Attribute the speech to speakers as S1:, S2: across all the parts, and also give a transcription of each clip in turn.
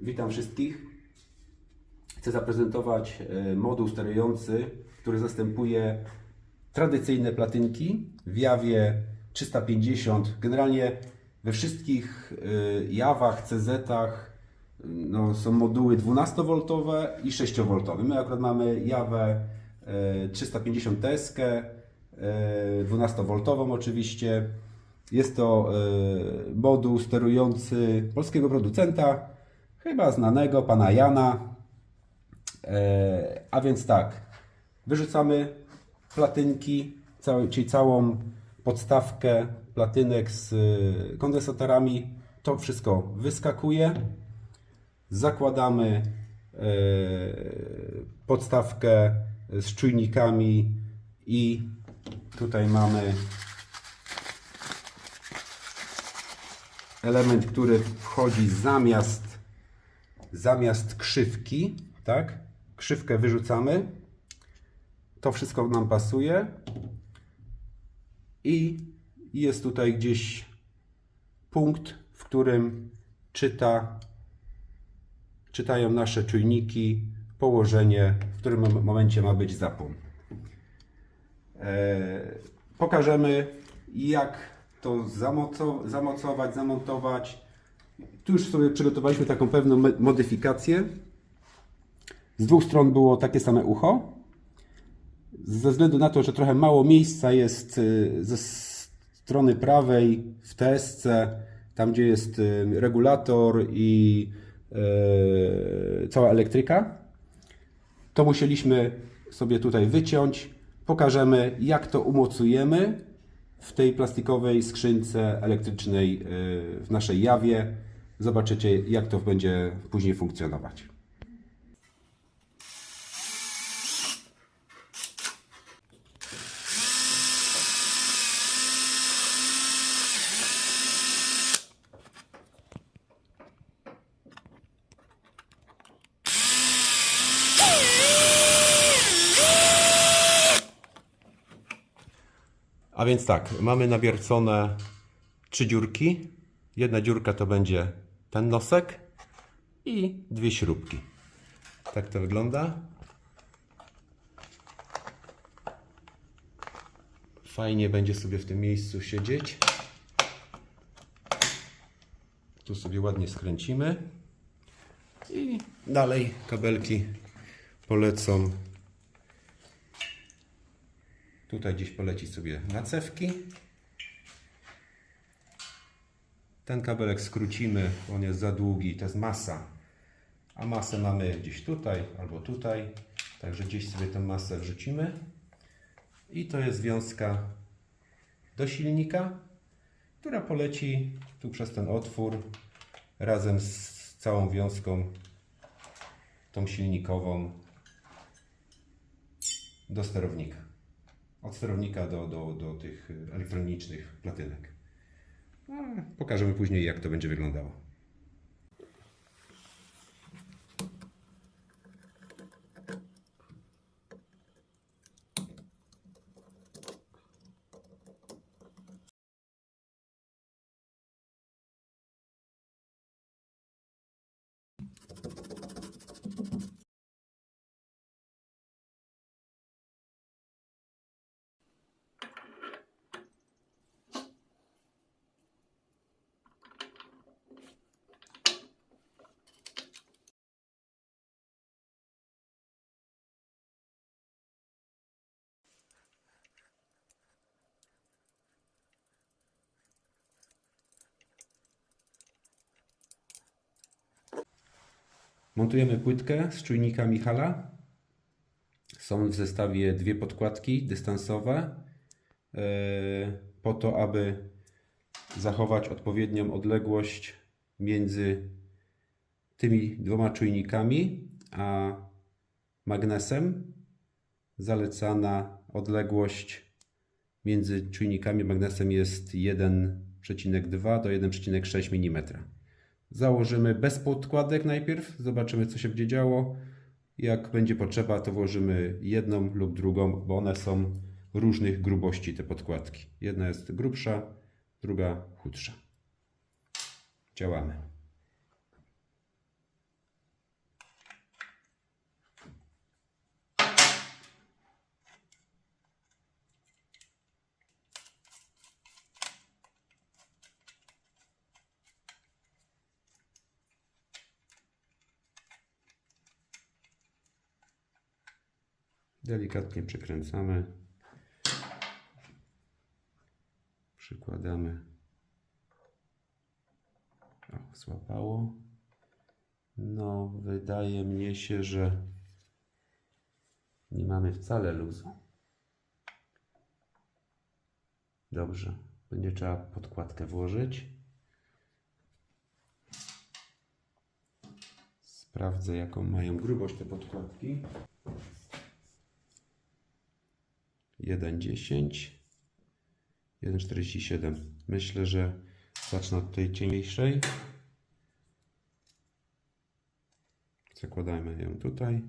S1: Witam wszystkich. Chcę zaprezentować e, moduł sterujący, który zastępuje tradycyjne platynki w jawie 350. Generalnie we wszystkich e, jawach, CZ-ach no, są moduły 12V i 6V. My akurat mamy jawę e, 350 TSK, e, 12V oczywiście. Jest to e, moduł sterujący polskiego producenta, chyba znanego, pana Jana. E, A więc tak, wyrzucamy platynki, czyli całą podstawkę platynek z e, kondensatorami. To wszystko wyskakuje. Zakładamy e, podstawkę z czujnikami i tutaj mamy element, który wchodzi zamiast, zamiast krzywki, tak? Krzywkę wyrzucamy. To wszystko nam pasuje. I jest tutaj gdzieś punkt, w którym czyta, czytają nasze czujniki położenie, w którym mom- momencie ma być zapłon. E, pokażemy jak to zamoco- zamocować, zamontować. Tu już sobie przygotowaliśmy taką pewną modyfikację. Z dwóch stron było takie same ucho. Ze względu na to, że trochę mało miejsca jest y, ze strony prawej w TSC, tam gdzie jest y, regulator i y, cała elektryka, to musieliśmy sobie tutaj wyciąć. Pokażemy, jak to umocujemy w tej plastikowej skrzynce elektrycznej yy, w naszej jawie. Zobaczycie, jak to będzie później funkcjonować. A więc tak, mamy nawiercone trzy dziurki. Jedna dziurka to będzie ten nosek i dwie śrubki. Tak to wygląda. Fajnie będzie sobie w tym miejscu siedzieć. Tu sobie ładnie skręcimy. I dalej kabelki polecą Tutaj gdzieś poleci sobie na cewki. Ten kabelek skrócimy, on jest za długi, to jest masa. A masę mamy gdzieś tutaj albo tutaj. Także gdzieś sobie tę masę wrzucimy. I to jest wiązka do silnika, która poleci tu przez ten otwór razem z całą wiązką tą silnikową do sterownika od sterownika do, do, do tych y, elektronicznych platynek. Pokażemy później, jak to będzie wyglądało. Montujemy płytkę z czujnika Michala. Są w zestawie dwie podkładki dystansowe yy, po to, aby zachować odpowiednią odległość między tymi dwoma czujnikami a magnesem. Zalecana odległość między czujnikami magnesem jest 1,2 do 1,6 mm. Założymy bez podkładek najpierw, zobaczymy co się będzie działo. Jak będzie potrzeba, to włożymy jedną lub drugą, bo one są różnych grubości, te podkładki. Jedna jest grubsza, druga chudsza. Działamy. Delikatnie przykręcamy. Przykładamy. O, złapało. No, wydaje mnie się, że nie mamy wcale luzu. Dobrze. Będzie trzeba podkładkę włożyć. Sprawdzę, jaką mają grubość te podkładki. 1,10 1,47 Myślę, że zacznę od tej cieńszej. Zakładajmy ją tutaj.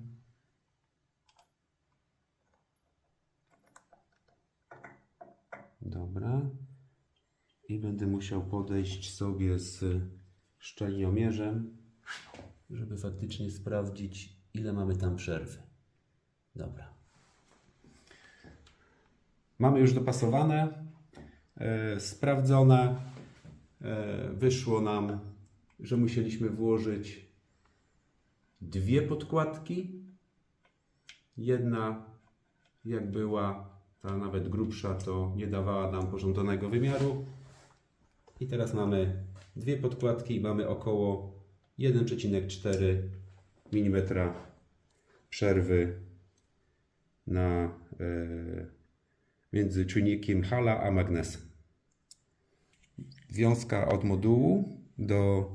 S1: Dobra. I będę musiał podejść sobie z szczelniomierzem, żeby faktycznie sprawdzić, ile mamy tam przerwy. Dobra. Mamy już dopasowane, e, sprawdzone. E, wyszło nam, że musieliśmy włożyć dwie podkładki. Jedna, jak była ta nawet grubsza, to nie dawała nam pożądanego wymiaru. I teraz mamy dwie podkładki i mamy około 1,4 mm przerwy na e, między czujnikiem hala a magnesem. Wiązka od modułu do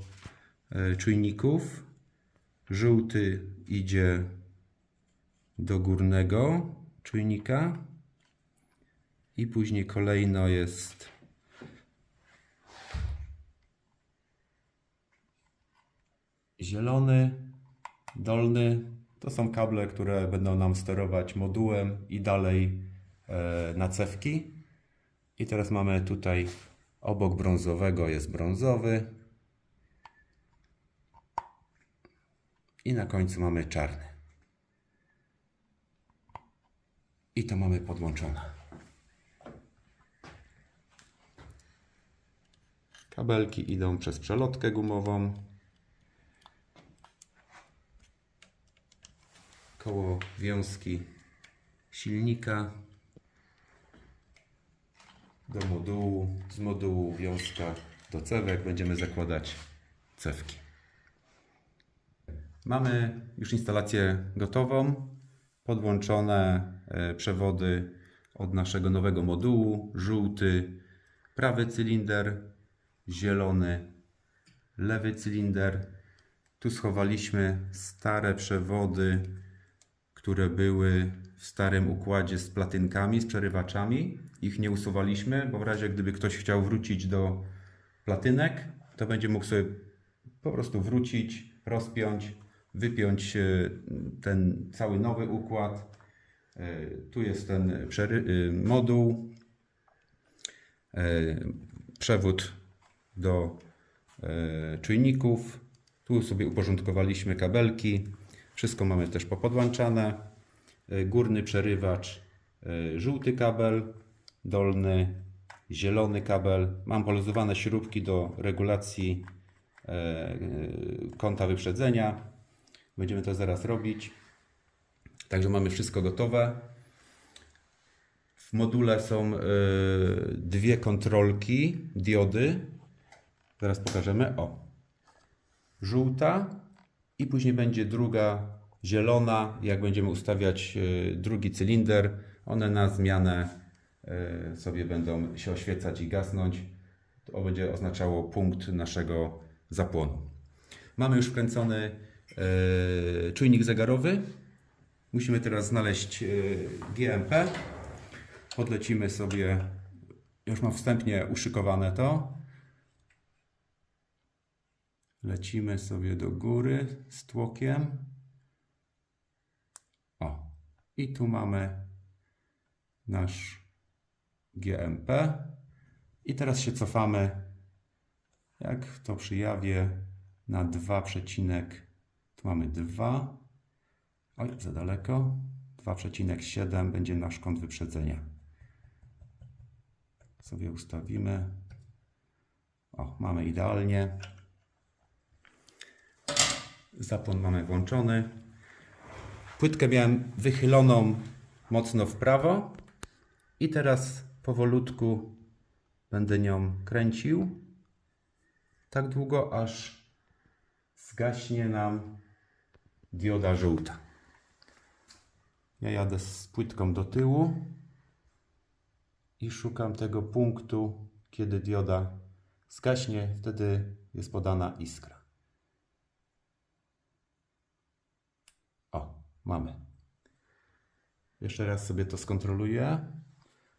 S1: e, czujników. Żółty idzie do górnego czujnika i później kolejno jest zielony, dolny. To są kable, które będą nam sterować modułem i dalej na cewki. I teraz mamy tutaj obok brązowego jest brązowy. I na końcu mamy czarny. I to mamy podłączone. Kabelki idą przez przelotkę gumową. Koło wiązki silnika do modułu, z modułu wiązka do cewek będziemy zakładać cewki. Mamy już instalację gotową, podłączone e, przewody od naszego nowego modułu, żółty prawy cylinder, zielony lewy cylinder. Tu schowaliśmy stare przewody, które były w starym układzie z platynkami, z przerywaczami. Ich nie usuwaliśmy, bo w razie gdyby ktoś chciał wrócić do platynek, to będzie mógł sobie po prostu wrócić, rozpiąć, wypiąć e, ten cały nowy układ. E, Tu jest ten y, moduł, e, przewód do e, czujników. Tu sobie uporządkowaliśmy kabelki. Wszystko mamy też popodłączane. E, Górny przerywacz, e, żółty kabel, dolny zielony kabel. Mam poluzowane śrubki do regulacji e, kąta wyprzedzenia. Będziemy to zaraz robić. Także mamy wszystko gotowe. W module są dwie kontrolki, diody. Zaraz pokażemy. O. Żółta i później będzie druga zielona. Jak będziemy ustawiać e, drugi cylinder, one na zmianę e, sobie będą się oświecać i gasnąć. To będzie oznaczało punkt naszego zapłonu. Mamy już wkręcony e, czujnik zegarowy. Musimy teraz znaleźć GMP. Podlecimy sobie, już mam wstępnie uszykowane to. Lecimy sobie do góry z tłokiem. O, i tu mamy nasz GMP. I teraz się cofamy, jak to przy jawie, na 2, przecinek, tu mamy 2. Oj, za daleko. 2,7 będzie nasz kąt wyprzedzenia. Sobie ustawimy. O, mamy idealnie. Zapłon mamy włączony. Płytkę miałem wychyloną mocno w prawo i teraz powolutku będę nią kręcił tak długo, aż zgaśnie nam dioda żółta. Ja jadę z płytką do tyłu i szukam tego punktu, kiedy dioda zgaśnie, wtedy jest podana iskra. O, mamy. Jeszcze raz sobie to skontroluję.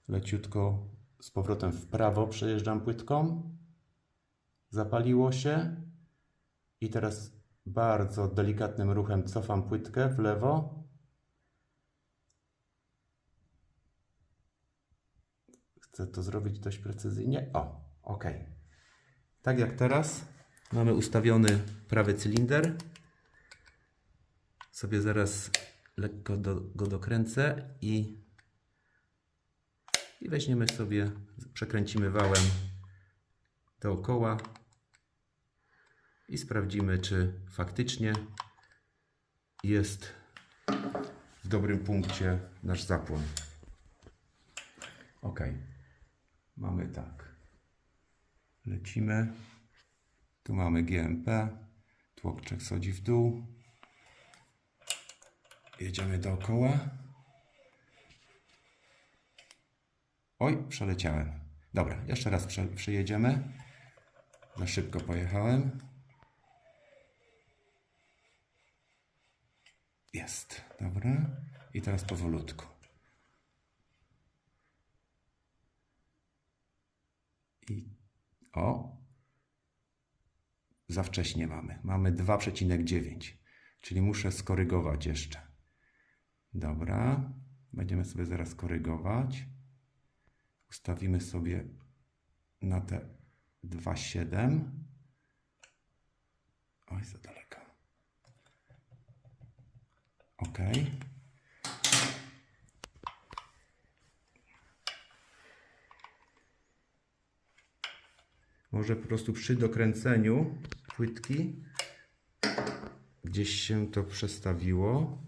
S1: Leciutko z powrotem w prawo przejeżdżam płytką. Zapaliło się. I teraz bardzo delikatnym ruchem cofam płytkę w lewo. Chcę to zrobić dość precyzyjnie. O, ok. Tak jak teraz mamy ustawiony prawy cylinder. Sobie zaraz lekko do, go dokręcę i, i weźmiemy sobie, przekręcimy wałem dookoła i sprawdzimy, czy faktycznie jest w dobrym punkcie nasz zapłon. Ok. Mamy tak. Lecimy. Tu mamy GMP. Tłoczek schodzi w dół. Jedziemy dookoła. Oj, przeleciałem. Dobra, jeszcze raz prze, przejedziemy. Za szybko pojechałem. Jest, dobra. I teraz powolutku. I o, za wcześnie mamy. Mamy 2,9, czyli muszę skorygować jeszcze. Dobra, będziemy sobie zaraz korygować. Ustawimy sobie na te 2,7. Oj, za daleko. Ok. Może po prostu przy dokręceniu płytki gdzieś się to przestawiło.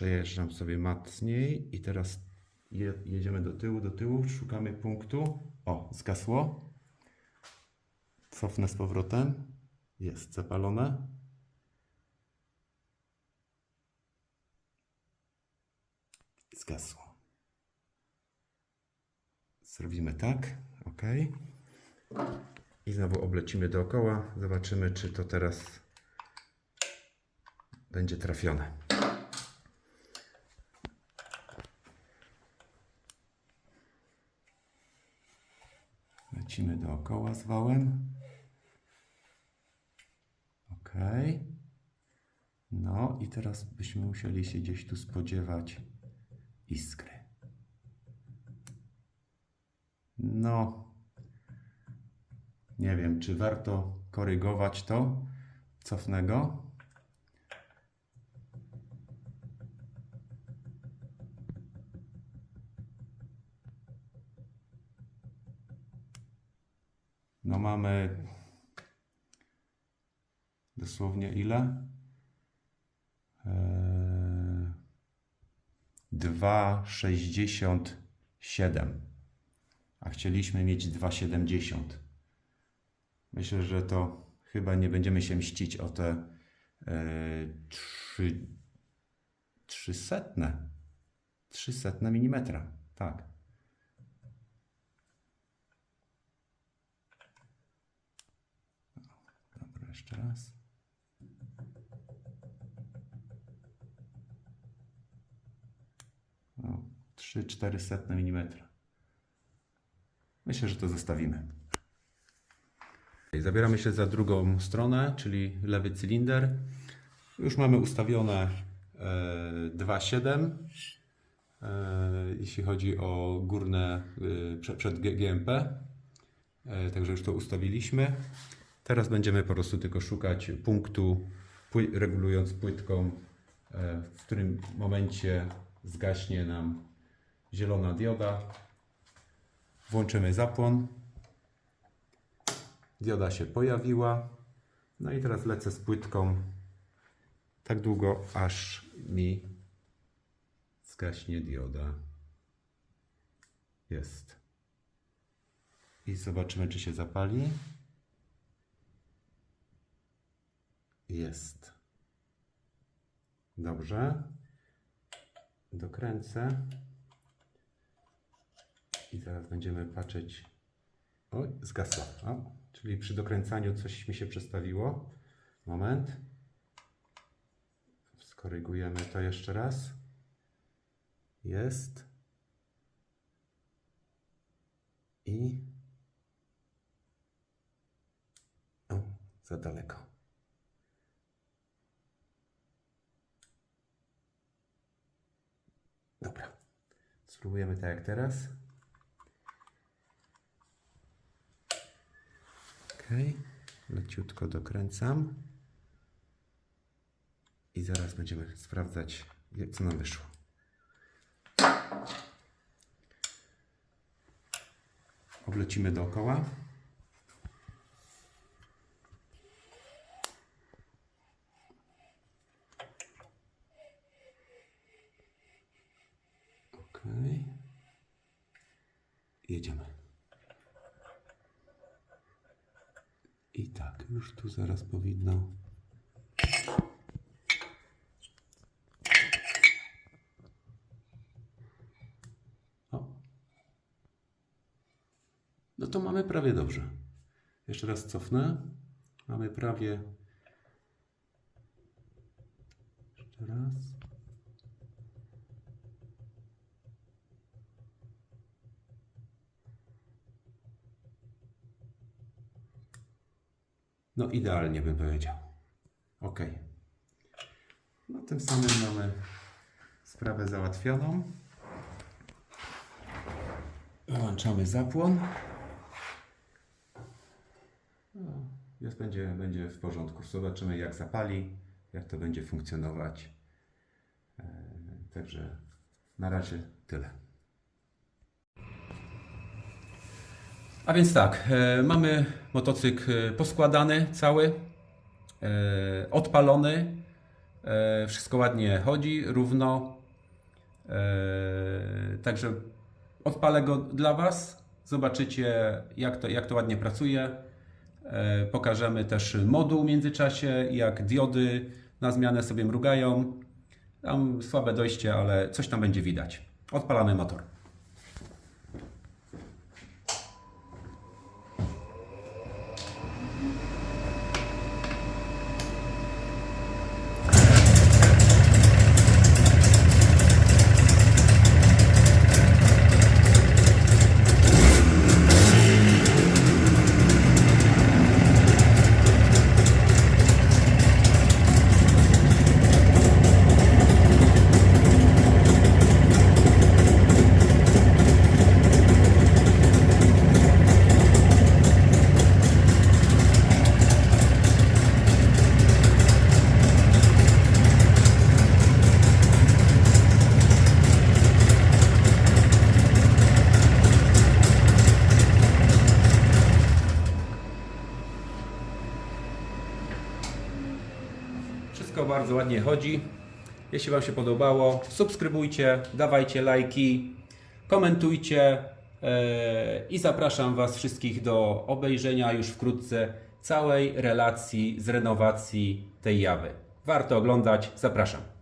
S1: Przejeżdżam sobie mocniej i teraz je, jedziemy do tyłu, do tyłu, szukamy punktu. O, zgasło. Cofnę z powrotem. Jest zapalone. Zgasło. Zrobimy tak. OK. I znowu oblecimy dookoła. Zobaczymy, czy to teraz będzie trafione. Dookoła z wałem. OK. No i teraz byśmy musieli się gdzieś tu spodziewać iskry. No, nie wiem, czy warto korygować to. Cofnę go. No mamy dosłownie ile? Eee, 2,67 a chcieliśmy mieć 2,70. Myślę, że to chyba nie będziemy się mścić o te e, 3, 300, 300 mm. Tak. Dobra, jeszcze raz. No, 3-400 mm. Myślę, że to zostawimy. Zabieramy się za drugą stronę, czyli lewy cylinder. Już mamy ustawione e, 2,7 e, jeśli chodzi o górne e, przed, GMP. E, Także już to ustawiliśmy. Teraz będziemy po prostu tylko szukać punktu, regulując płytką, e, w którym momencie zgaśnie nam zielona dioda. Włączymy zapłon. Dioda się pojawiła. No i teraz lecę z płytką tak długo, aż mi zgaśnie dioda. Jest. I zobaczymy, czy się zapali. Jest. Dobrze. Dokręcę. I zaraz będziemy patrzeć. Oj, zgasła. O, czyli przy dokręcaniu coś mi się przestawiło. Moment. Skorygujemy to jeszcze raz. Jest. I. O, za daleko. Dobra. Spróbujemy tak jak teraz. Ok. Leciutko dokręcam. I zaraz będziemy sprawdzać, co nam wyszło. Oblecimy dookoła. Ok. Jedziemy. I tak, już tu zaraz powinno. O. No to mamy prawie dobrze. Jeszcze raz cofnę. Mamy prawie. Jeszcze raz. No idealnie bym powiedział. Ok. No tym samym mamy sprawę załatwioną. Wyłączamy zapłon. No, jest, będzie, będzie w porządku. Zobaczymy jak zapali, jak to będzie funkcjonować. E, Także na razie tyle. A więc tak, e, mamy motocykl e, poskładany cały, e, odpalony, wszystko ładnie chodzi, równo. Także odpalę go dla Was, zobaczycie jak to, jak to ładnie pracuje. Pokażemy też moduł w międzyczasie, jak diody na zmianę sobie mrugają. Tam słabe dojście, ale coś tam będzie widać. Odpalamy motor. Wszystko bardzo ładnie chodzi. Jeśli Wam się podobało, subskrybujcie, dawajcie lajki, komentujcie e, i zapraszam Was wszystkich do obejrzenia już wkrótce całej relacji z renowacji tej jawy. Warto oglądać, zapraszam.